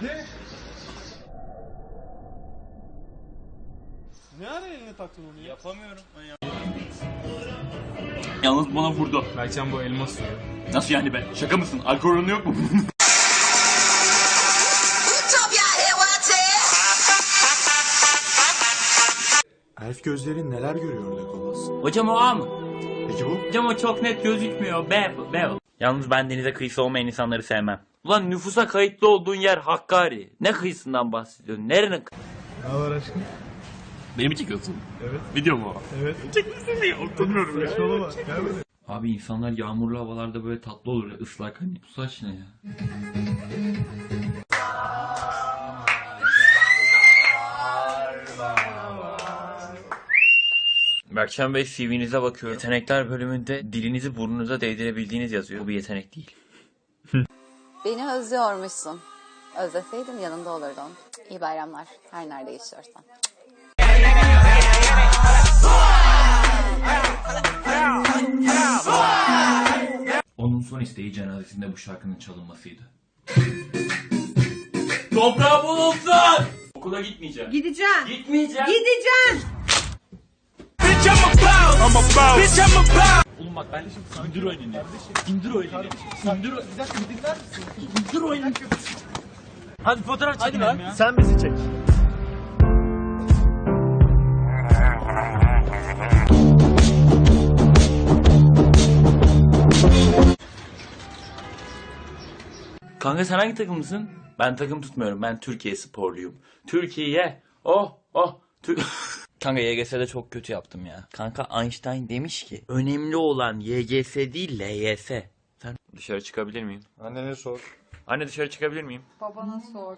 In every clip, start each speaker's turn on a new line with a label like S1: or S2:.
S1: Hadi. Ne ara eline taktın onu ya?
S2: Yapamıyorum. Yalnız bana vurdu.
S1: Berkcan bu elma suyu.
S2: Nasıl yani be? Şaka mısın? Alkol oranı yok mu?
S3: Elf gözlerin neler görüyor Legolas?
S2: Hocam o A mı?
S3: Peki bu?
S2: Hocam o çok net gözükmüyor. B, B. Yalnız ben denize kıyısı olmayan insanları sevmem. Ulan nüfusa kayıtlı olduğun yer Hakkari. Ne kıyısından bahsediyorsun? Nerenin kı-
S1: Ne var aşkım?
S2: Beni mi çekiyorsun?
S1: Evet.
S2: Video mu?
S1: Evet.
S2: Çekmişsin diye utanıyorum ya.
S1: Saçmalama. Gel buraya.
S2: Abi insanlar yağmurlu havalarda böyle tatlı olur ya ıslak hani. Bu saç ne ya? Berkcan Bey CV'nize bakıyorum. Yetenekler bölümünde dilinizi burnunuza değdirebildiğiniz yazıyor. Bu bir yetenek değil.
S4: Beni özlüyormuşsun. Özleseydim yanında olurdum. İyi bayramlar. Her nerede yaşıyorsan.
S2: Onun son isteği cenazesinde bu şarkının çalınmasıydı. Toprağı bol olsun! Okula gitmeyeceğim.
S5: Gideceksin.
S2: Gitmeyeceğim.
S5: Gideceksin.
S2: Oğlum bak ben indir o elini. İndir o elini. İndir o
S1: Bir dakika bir dinler misin?
S2: İndir o elini. Hadi fotoğraf çekelim ya.
S1: Sen bizi çek.
S2: Kanka sen hangi takımlısın? Ben takım tutmuyorum. Ben Türkiye sporluyum. Türkiye. Oh oh. Tür- Kanka YGS'de çok kötü yaptım ya. Kanka Einstein demiş ki önemli olan YGS değil LYS. Sen dışarı çıkabilir miyim?
S3: Annene sor.
S2: Anne dışarı çıkabilir miyim?
S4: Babana sor.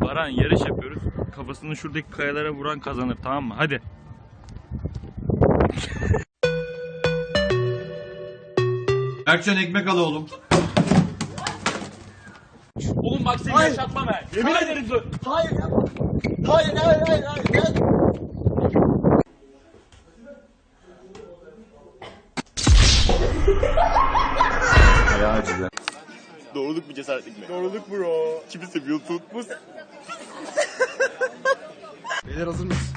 S2: Baran yarış yapıyoruz. Kafasını şuradaki kayalara vuran kazanır tamam mı? Hadi.
S3: Berkcan ekmek al oğlum.
S2: Oğlum bak seni yaşatmam ben. Yemin ederim dur.
S1: Hayır yapma. Hayır hayır hayır hayır. Gel.
S2: Doğruluk mu cesaretlik mi? Doğruluk bro. Kimi seviyorsun? Bu
S1: Beyler hazır mıyız?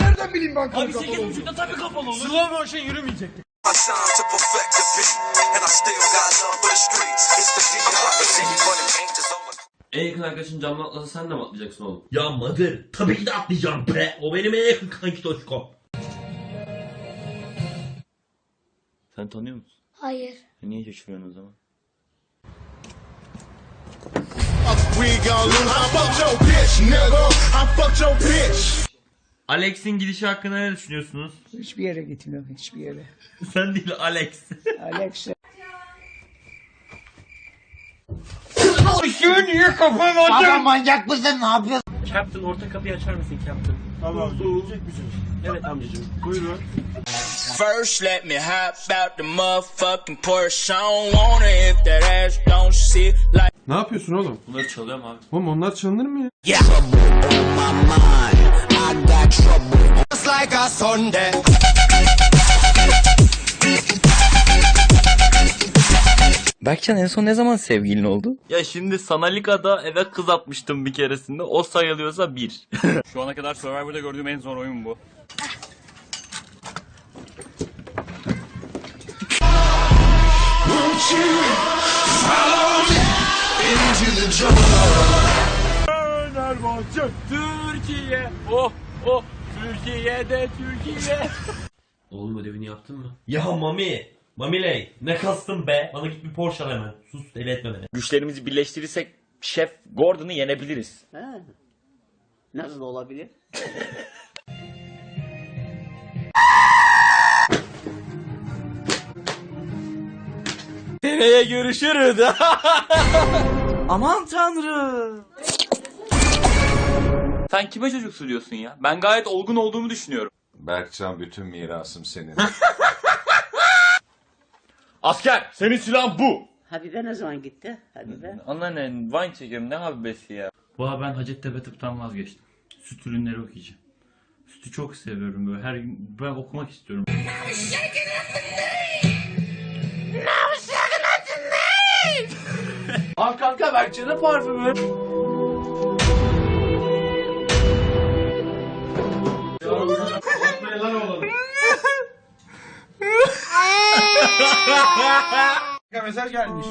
S1: Nereden bileyim ben
S2: Abi
S1: kapalı
S2: 8.30'da tabii kapalı olur.
S1: Slow motion yürümeyecektik.
S6: My time to perfect the beat, and I still got love for the streets. It's the D.R.E. for them gangsters on my
S2: En yakın arkadaşın camdan atlasa sen de mi atlayacaksın oğlum?
S7: Ya Mother tabii ki de atlayacağım be. O benim en yakın kanki Toşko.
S2: Sen tanıyor musun?
S8: Hayır.
S2: E niye şaşırıyorsun o zaman? Alex'in gidişi hakkında ne düşünüyorsunuz?
S5: Hiçbir yere gitmiyor. Hiçbir yere.
S2: Sen değil Alex.
S5: Alex
S2: Captain orta kapıyı açar mısın Captain?
S1: Tamam. Yiyecek misin?
S2: Evet amcacığım.
S1: Buyurun.
S6: First, let me hop out the motherfucking Porsche. I don't want it if that ass don't sit like.
S3: Ne yapıyorsun oğlum?
S2: Bunları çalıyorum abi.
S3: Oğlum onlar çalınır mı ya?
S6: Just like a Sunday.
S2: Berkcan en son ne zaman sevgilin oldu? Ya şimdi Sanalika'da eve kız atmıştım bir keresinde. O sayılıyorsa bir. Şu ana kadar Survivor'da gördüğüm en zor oyun bu. Fenerbahçe Türkiye oh oh Türkiye'de Türkiye
S7: Oğlum ödevini yaptın mı? Ya Mami. Mamiley ne kastın be? Bana git bir Porsche al hemen. Sus deli etme beni.
S2: Güçlerimizi birleştirirsek Şef Gordon'u yenebiliriz.
S5: Nasıl olabilir?
S2: Seneye görüşürüz.
S5: Aman tanrım.
S2: Sen kime çocuk diyorsun ya? Ben gayet olgun olduğumu düşünüyorum.
S3: Berkcan bütün mirasım senin.
S2: Asker senin silahın bu.
S5: Habibe ne zaman gitti? Habibe.
S2: Anneannen Vine çekiyorum ne habibesi ya. Valla ben Hacettepe tıptan vazgeçtim. Süt ürünleri okuyacağım. Sütü çok seviyorum böyle her gün ben okumak istiyorum.
S1: Al kanka Berkcan'ın parfümü. mesaj gelmiş.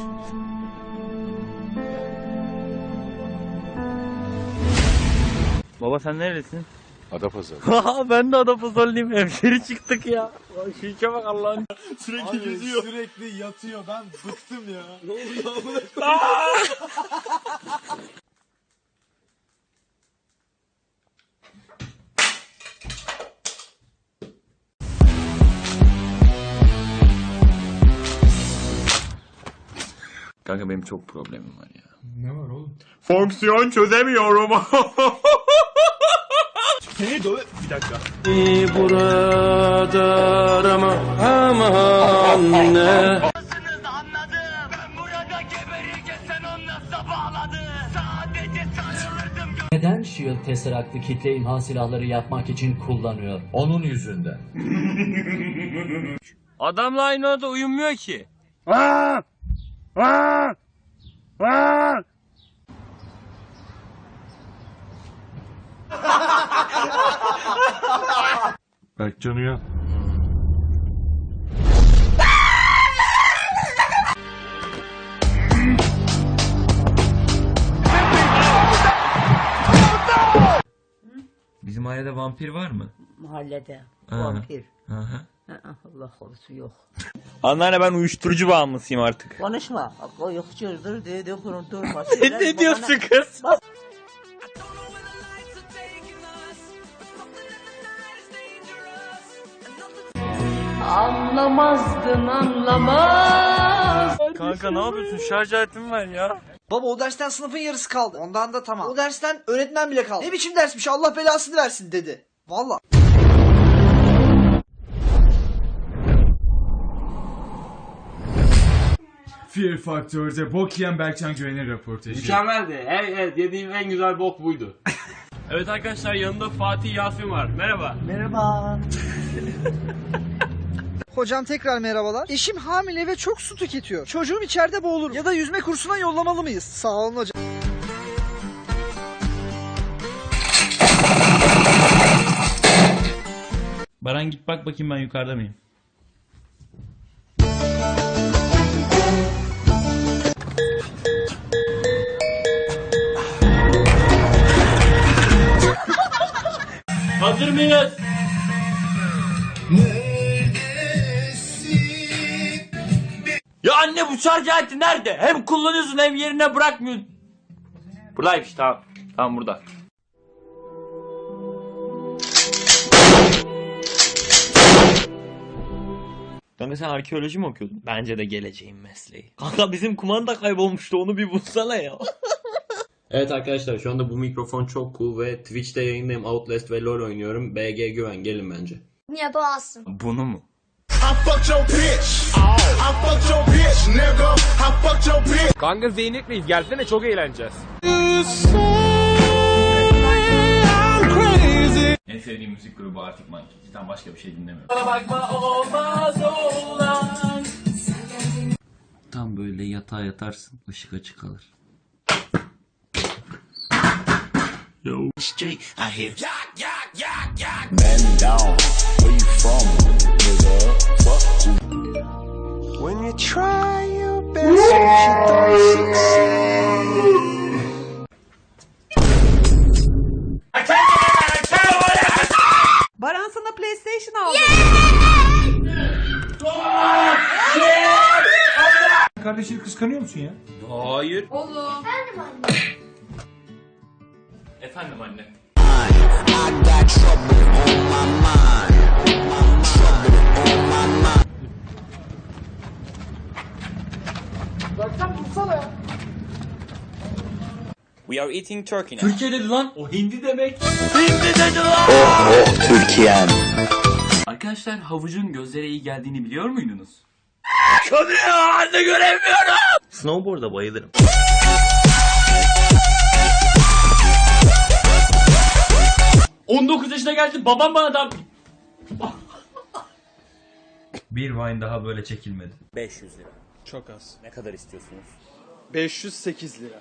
S2: Baba sen neredesin? Adapazarı. ben de Adapazarılıyım. Hemşeri çıktık ya. Şu işe bak Allah'ın. Sürekli geziyor.
S1: Sürekli yatıyor ben bıktım ya.
S2: Kanka benim çok problemim var ya.
S3: Ne var oğlum?
S2: Fonksiyon çözemiyorum.
S1: Seni döve... Bir dakika.
S8: Neden Shield Tesseract'ı kitle imha silahları yapmak için kullanıyor? Onun yüzünden.
S2: Adamla aynı odada uyumuyor ki.
S3: Berkcan uyan.
S2: Bizim ailede vampir var mı?
S5: Mahallede.
S2: Ha.
S5: Vampir.
S2: Hı hı.
S5: Aa, Allah korusun yok.
S2: Anneanne ben uyuşturucu bağımlısıyım artık.
S5: Konuşma. O yokçudur dedi kurunturma.
S2: ne diyorsun kız?
S4: Anlamazdın anlamaz.
S2: Kanka ne yapıyorsun? Şarj aletim var ya.
S9: Baba o dersten sınıfın yarısı kaldı. Ondan da tamam. O dersten öğretmen bile kaldı. Ne biçim dersmiş Allah belasını versin dedi. Valla.
S3: Fear Factor'da bok yiyen Berkcan Güven'in röportajı.
S7: Mükemmeldi. Evet, evet yediğim en güzel bok buydu.
S2: Evet arkadaşlar yanında Fatih Yasin var. Merhaba.
S9: Merhaba. Hocam tekrar merhabalar. Eşim hamile ve çok su tüketiyor. Çocuğum içeride boğulur. Ya da yüzme kursuna yollamalı mıyız? Sağ olun hocam.
S2: Baran git bak bakayım ben yukarıda mıyım? Hazır mıyız? Ya anne bu şarj aleti nerede? Hem kullanıyorsun hem yerine bırakmıyorsun. Buradaymış tamam. Tamam burada. Kanka sen arkeoloji mi okuyordun? Bence de geleceğin mesleği. Kanka bizim kumanda kaybolmuştu onu bir bulsana ya.
S7: Evet arkadaşlar şu anda bu mikrofon çok cool ve Twitch'te yayındayım Outlast ve LoL oynuyorum. BG güven gelin bence.
S4: Niye doğasın?
S2: Bunu mu?
S1: Kanka Zeynep Reis gelsene çok eğleneceğiz.
S2: En sevdiğim müzik grubu Arctic Monkey. Cidden başka bir şey dinlemiyorum. Bana bakma olmaz olan. Tam böyle yatağa yatarsın. ışık açık kalır. Yo.
S5: Baran sana PlayStation aldı.
S3: Kardeşini kıskanıyor musun ya?
S2: Hayır. Oğlum. Efendim anne. We are eating turkey now. Türkiye dedi lan. O hindi demek. Hindi dedi lan. Oh oh Türkiye'm. Arkadaşlar havucun gözlere iyi geldiğini biliyor muydunuz? Kanıyor anne göremiyorum. Snowboard'a bayılırım. 19 yaşına geldi babam bana da...
S7: Bir wine daha böyle çekilmedi.
S2: 500 lira.
S3: Çok az.
S2: Ne kadar istiyorsunuz?
S3: 508 lira.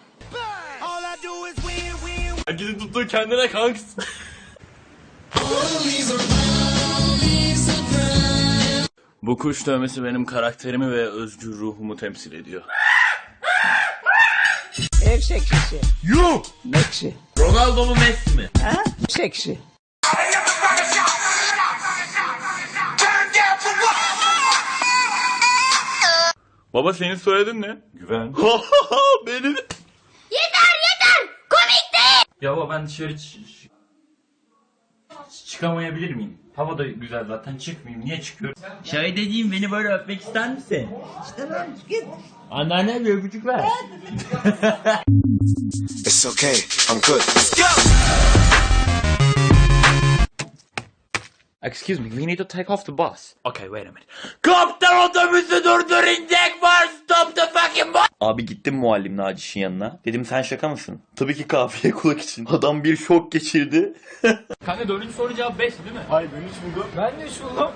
S2: Herkesin tuttuğu kendine kanksın. Bu kuş dövmesi benim karakterimi ve özgür ruhumu temsil ediyor.
S5: Ev seksisi.
S2: Yuh!
S5: Meksi.
S7: Ronaldo mu Messi mi?
S5: Ha? Seksi.
S2: Baba senin soyadın ne? Güven. Benim.
S4: Yeter yeter. Komik değil.
S2: Ya baba ben dışarı çıkamayabilir miyim? Hava da güzel zaten çıkmayayım. Niye çıkıyorum? Şey dediğim beni böyle öpmek ister misin?
S5: Lan git.
S2: Anneanne bir öpücük ver.
S6: It's okay, I'm good. Let's go!
S2: Excuse me, we need to take off the bus. Okay, wait a minute. Kaptan otobüsü durduracak var. Stop the fucking bus. Abi gittim muallim Naci yanına. Dedim sen şaka mısın? Tabii ki kafiye kulak için. Adam bir şok geçirdi. Kanka dördüncü soru cevap 5 değil mi?
S1: Ben de 3 buldum.